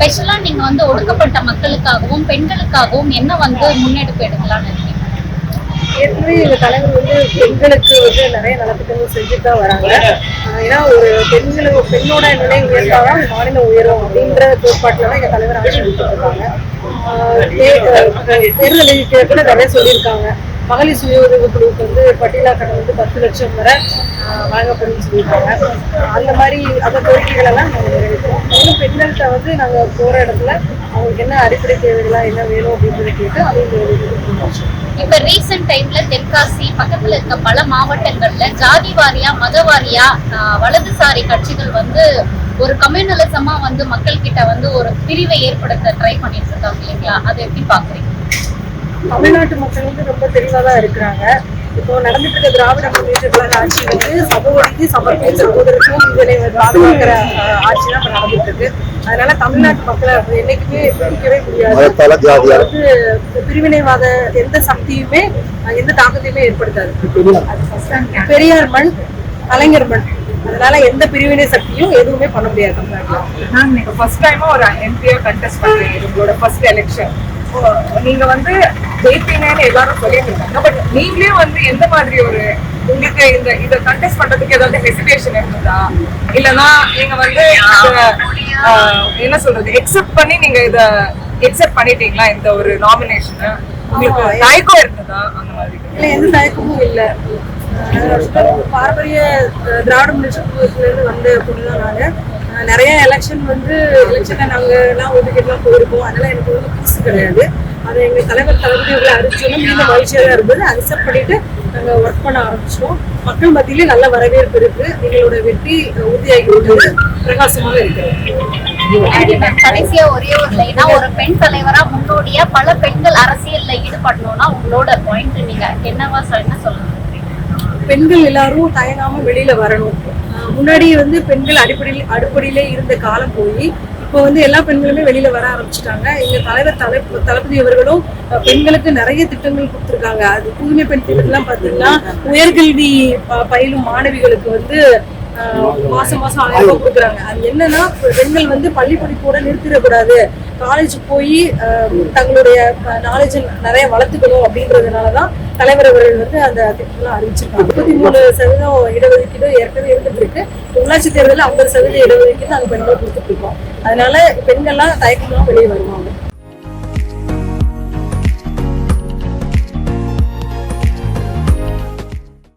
ஸ்பெஷலா நீங்க வந்து ஒடுக்கப்பட்ட மக்களுக்காகவும் பெண்களுக்காகவும் என்ன வந்து முன்னெடுப்பு எடுக்கலாம்னு இருக்கீங்க? ஏற்கனவே எங்க தலைவர் வந்து பெண்களுக்கு வந்து நிறைய நலத்திட்டங்கள் செஞ்சுட்டு தான் வராங்க. ஏன்னா ஒரு பெண்களுக்கு பெண்ணோட நிலை உயர்ந்தாதான் மாநிலம் உயரும் அப்படின்ற கோட்பாட்டில் தான் எங்க தலைவர் ஆட்சி கொடுத்துருக்காங்க தேர்தலுக்கு ஆஹ் தேர்தல் கூட நிறைய சொல்லியிருக்காங்க. மகளிர் சுய உதவி குழுவுக்கு வந்து பட்டியலா கடன் வந்து பத்து லட்சம் வரை வழங்கப்படும் சொல்லியிருக்காங்க. அந்த மாதிரி அந்த கோரிக்கைகள் எல்லாம் நாங்கள் நிறைவேற்றோம் மேலும் பெண்கள்கிட்ட வந்து நாங்கள் போற இடத்துல அவங்களுக்கு என்ன அடிப்படை தேவைகளா என்ன வேணும் அப்படின்றத கேட்டு அதையும் நிறைவேற்றிருக்கோம் இப்ப ரீசெண்ட் டைம்ல தென்காசி பக்கத்துல இருக்க பல மாவட்டங்கள்ல ஜாதி வாரியா மத வாரியா வலதுசாரி கட்சிகள் வந்து ஒரு கம்யூனலிசமா வந்து மக்கள் கிட்ட வந்து ஒரு பிரிவை ஏற்படுத்த ட்ரை பண்ணிட்டு இருக்காங்க இல்லைங்களா? அதை எப்படி பாக்குறீங்க? தமிழ்நாட்டு மக்கள் வந்து ரொம்ப தெளிவா தான் இருக்கிறாங்க. இப்போ நடந்துட்டு இருக்க திராவிட முன்னேற்ற ஆட்சி வந்து சமூகத்துக்கு சமத்துவ சகோதரத்துவம் இதனை பாதுகாக்கிற ஆட்சி தான் இப்ப நடந்துட்டு இருக்கு. அதனால தமிழ்நாட்டு மக்களை அது என்னைக்குமே பிரிக்கவே முடியாது. வந்து பிரிவினைவாத எந்த சக்தியுமே எந்த தாக்கத்தையுமே ஏற்படுத்தாது. பெரியார் மண் கலைஞர் மண். அதனால எந்த பிரிவினை சக்தியும் எதுவுமே பண்ண முடியாது தமிழ்நாட்டுல. ஃபர்ஸ்ட் டைமா ஒரு எம்பியா கண்டெஸ்ட் இது உங்களோட ஃபர்ஸ்ட் எலெக்ஷன் நீங்க வந்து ஜெயிப்பீங்கன்னு எல்லாரும் சொல்லிட்டு இருக்காங்க பட் நீங்களே வந்து எந்த மாதிரி ஒரு உங்களுக்கு இந்த இத கண்டெஸ்ட் பண்றதுக்கு ஏதாவது ஹெசிடேஷன் இருந்ததா? இல்லனா நீங்க வந்து என்ன சொல்றது எக்ஸெப்ட் பண்ணி நீங்க இத எக்ஸெப்ட் பண்ணிட்டீங்களா இந்த ஒரு நாமினேஷனை உங்களுக்கு தயக்கம் இருந்ததா அந்த மாதிரி? இல்ல எந்த தயக்கமும் இல்ல. பாரம்பரிய திராவிட முன்னேற்ற இருந்து வந்த பொண்ணுதான் நானு அஹ் நிறைய எலெக்ஷன் வந்து எலெக்ஷனில் நாங்கள்லாம் ஒதுக்கிட்டுலாம் போயிருக்கோம். அதனால எனக்கு வந்து புதுசு கிடையாது. அதை எங்கள் தலைவர் தளபதிகளை அறிவிச்சோன்னா மீண்டும் மகிழ்ச்சியாக தான் இருந்தது. அக்செப்ட் பண்ணிட்டு நாங்கள் ஒர்க் பண்ண ஆரம்பிச்சிட்டோம். மக்கள் மத்தியிலே நல்ல வரவேற்பு இருக்கு. எங்களோட வெற்றி உறுதியாகி விட்டது பிரகாசமாக இருக்கிறது. கடைசியா ஒரே ஒரு லைனா ஒரு பெண் தலைவரா முன்னோடியா பல பெண்கள் அரசியல்ல ஈடுபடணும்னா உங்களோட பாயிண்ட் நீங்க என்னவா என்ன சொல்லுங்க? பெண்கள் எல்லாரும் தயங்காம வெளியில வரணும். முன்னாடி வந்து பெண்கள் அடிப்படையில் அடிப்படையிலே இருந்த காலம் போய் இப்போ வந்து எல்லா பெண்களுமே வெளியில வர ஆரம்பிச்சிட்டாங்க. எங்க தலைவர் தலை தளபதி அவர்களும் அஹ், பெண்களுக்கு நிறைய திட்டங்கள் கொடுத்துருக்காங்க. அது தூய்மை பெண் திட்டம்லாம் பார்த்தீங்கன்னா உயர்கல்வி ப- பயிலும் மாணவிகளுக்கு வந்து ஆஹ், மாசம் மாசம் ஆயிரம் ரூபாய் கொடுக்குறாங்க. அது என்னன்னா பெண்கள் வந்து பள்ளி படிப்போட நிறுத்திடக்கூடாது. காலேஜ் போய் தங்களுடைய நாலேஜ் நிறைய வளர்த்துக்கணும் அப்படின்றதுனாலதான் தலைவர் அவர்கள் வந்து அந்த திட்டம்லாம் அறிவிச்சிருக்காங்க. முப்பத்தி மூணு சதவீதம் இடஒதுக்கீடு ஏற்கனவே இருந்துட்டு இருக்கு. உள்ளாட்சி தேர்தலில் ஐம்பது சதவீத இடஒதுக்கீடு நாங்கள் பெண்கள் கொடுத்துட்டு இருக்கோம். அதனால பெண்கள்லாம் தயக்கம்லாம் வெளியே வருவாங்க.